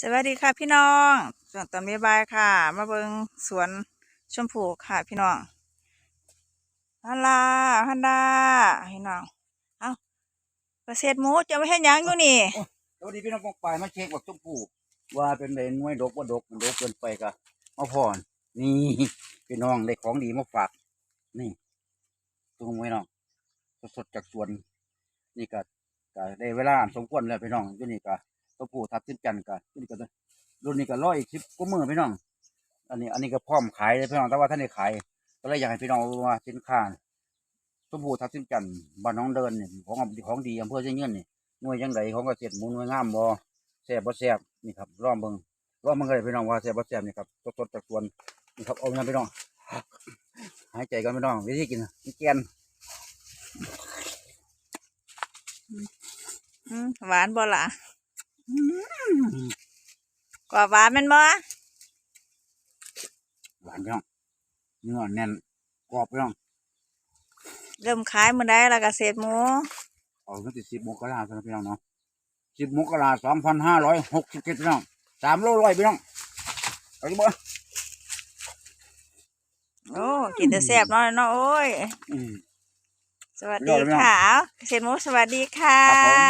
สวัสดีค่ะพี่น้องส่วนตอนบ่ายค่ะ มาเบิงสวนชมพูค่ะพี่น้องฮัลลาฮันดาพี่น้อง เอ้าเกษตรหมูจะไม่ให้ยังอยู่นี่สวัสดีพี่น้องกองปายมาเช็คบักชมพูว่าเป็นไดหน่วยดกว่าดกมันดกเกินไปกะมาพรนี่พี่น้องได้ของดีมาฝากนี่ตรงไว้น้องสดๆจากสวน นี่ก็ก็ได้เวลาสมควรแล้วพี่น้องอยู่นี่ก็ ชมพู่ทับทิมจันทร์ก็อยู่นี่ก็รุ่นนี้ก็ร้อยอีกสิบกว่ามือพี่น้อง อันนี้ อันนี้ก็พร้อมขายเลยพี่น้อง แต่ว่าท่านได้ขาย ก็เลยอยากให้พี่น้องรู้ว่าสินค้าชมพู่ทับทิมจันบ้านน้องเดินเนี่ยของของดีอำเภอเชียงยืนเนี่หน่วยยังไงของเกษตรมูหน่วยงามบ่แซ่บบ่แซ่บนี่ครับรอบเบิ่งรอบเบิ่งเลยพี่น้องว่าแซ่บบ่แซ่บนี่ครับสดๆจากสวนนี่ครับเอาเงินพี่น้องหายใจกันพี่น้องวิธีกินนี่แกนหวานบ่ล่ะ กว่าหวานแมันบ่หวานพี่น้องเนื้อแน่นกรอบพี่น้องเริ่มขายมื้อใดล่ะเกษตรหมูเอาตั้งแต่สิบมกราคมพี่น้องเนาะสิบมกราสองพันห้าร้อยหกสิบเจ็ดพี่น้องสามโลร้อยพี่น้องเอาดิบ่โอ้กินแต่แซ่บเนาะเนาะโอ้ยอืม สวัสยอดีดเลยพี่น้องค่ะเกษตรหมูสวัสดีค่ะครับผม